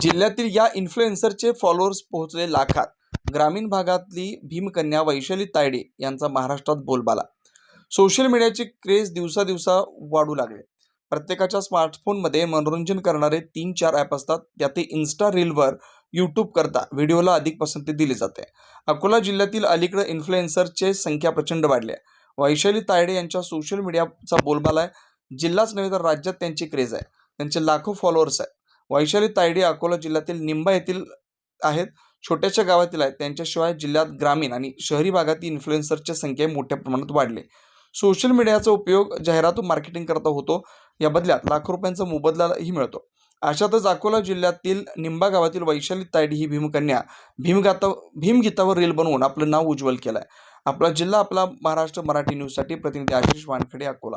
जिल्ह्यातील या इन्फ्लुएन्सरचे फॉलोअर्स पोहोचले लाखात. ग्रामीण भागातली भीमकन्या वैशाली तायडे यांचा महाराष्ट्रात बोलबाला. सोशल मीडियाची क्रेज दिवसादिवसा वाढू लागले. प्रत्येकाच्या स्मार्टफोनमध्ये मनोरंजन करणारे तीन चार ॲप असतात. त्यातील इन्स्टा रीलवर यूट्यूब करता व्हिडिओला अधिक पसंती दिली जाते. अकोला जिल्ह्यातील अलीकडे इन्फ्लुएन्सरचे संख्या प्रचंड वाढली आहे. वैशाली तायडे यांच्या सोशल मीडियाचा बोलबाला आहे. जिल्हाच नव्हे तर राज्यात त्यांची क्रेज आहे. त्यांचे लाखो फॉलोअर्स आहेत वैशाली तायडी अकोला जिल्ह्यातील निंबा येथील आहेत. छोट्याशा गावातील आहेत. त्यांच्याशिवाय जिल्ह्यात ग्रामीण आणि शहरी भागातील इन्फ्लुएन्सरच्या संख्या मोठ्या प्रमाणात वाढले. सोशल मीडियाचा उपयोग जाहिरातून मार्केटिंग करता होतो. या बदल्यात लाखो रुपयांचा मोबदलाही मिळतो. अशातच अकोला जिल्ह्यातील निंबा गावातील वैशाली तायडी ही भीमकन्या भीमगाता भीमगीतावर रील बनवून आपलं नाव उज्ज्वल केलं आहे आपला जिल्हा आपला महाराष्ट्र मराठी न्यूजसाठी प्रतिनिधी आशिष वानखडे अकोला.